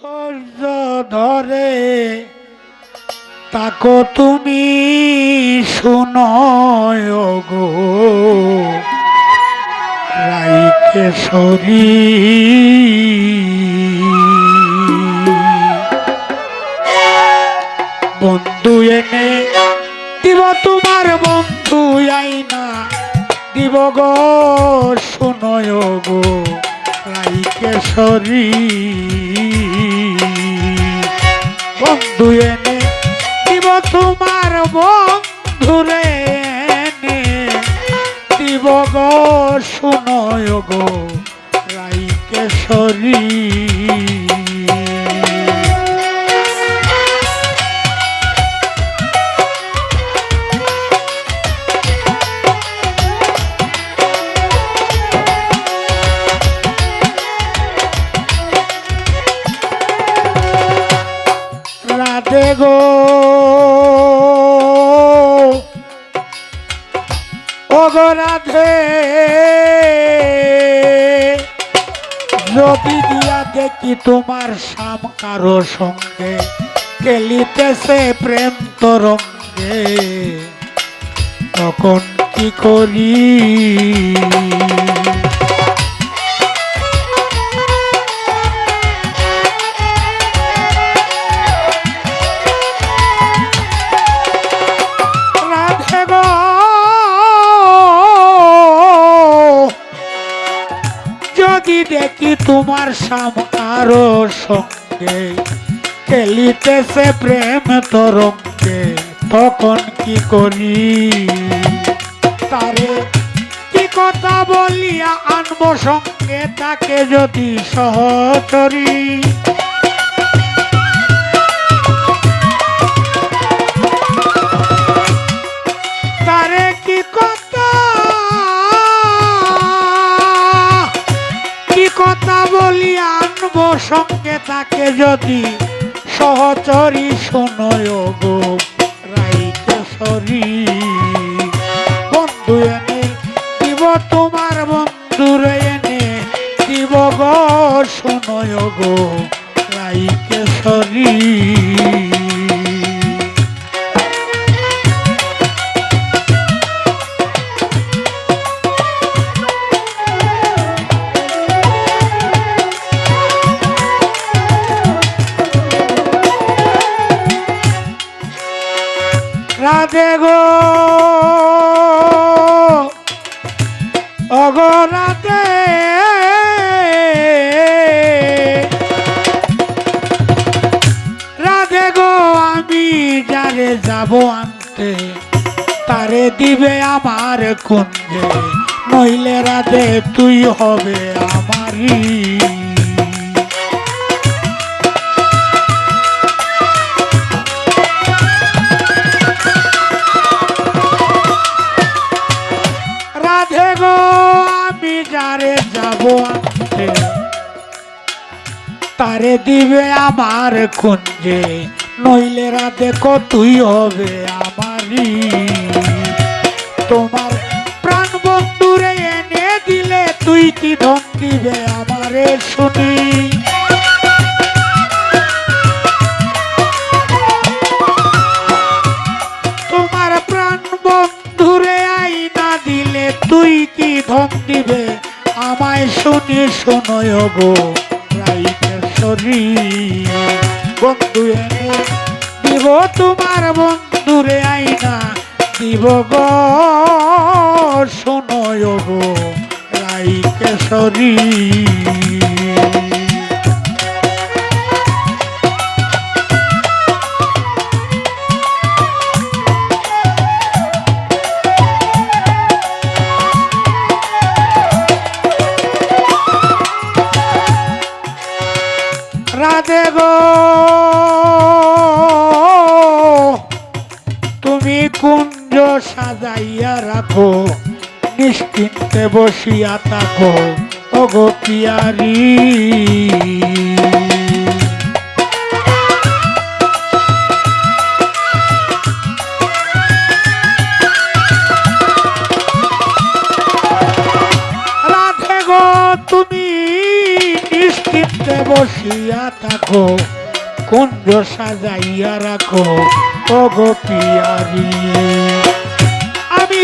ধৈর্য ধরে, তাকো তুমি শুনয় গো রাইকেশ্বরী বন্ধু এনে দিব তোমার বন্ধু আইনা, দিব গো শুনয় গো তোমার বন্ধুরে এনে দিব গো শুনয় গো রাইকেশ্বরী রাধে গো। রাধে যদি দিয়া দেখি তোমার সাম কারও সঙ্গে খেলিতেছে প্রেম তরঙ্গে। তখন কি করি? যদি দেখি তোমার সাম আরও সঙ্গে খেলিতেছে প্রেম তরঙ্গে, তখন কি করি? তারে কি কথা বলিয়া আনব সঙ্গে, তাকে যদি সহচরী তাকে যদি সহচরী শোনয় গো রাইকেশ্বরী বন্ধু এনে দিব তোমার বন্ধুর এনে দিব গো শোনয় গো রাধে গো। অগো রাধে গো আমি যারে যাব আনতে, তারে দিবে আমার কুঞ্জে, নইলে রাধে তুই হবে আমারই। দিবে আমার কুঞ্জে, নইলে কো তুই হবে আমারই। তোমার প্রাণ বন্ধুরে এনে দিলে তুই কি ধন দিবে আমারে শুনি। তোমার প্রাণ বন্ধুরে আইনা দিলে তুই কি ধন দিবে আমায় শুনি, শোনয় গো। রাইকেশ্বরী বন্ধু দিব তোমার বন্ধুরে আইনা দিব গো। শোনো রাই রাইকেশ্বরী। সাজাইয়া রাখো, নিশ্চিন্তে বসিয়া থাকো। ওগো পিয়ারি। নিশ্চিন্তে বসিয়া থাকো, কুঞ্জ সাজাইয়া রাখো। ও গো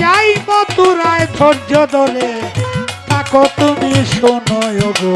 যাই মতুরায় ধৈর্য ধরে। তাকো তুমি শোনয় গো।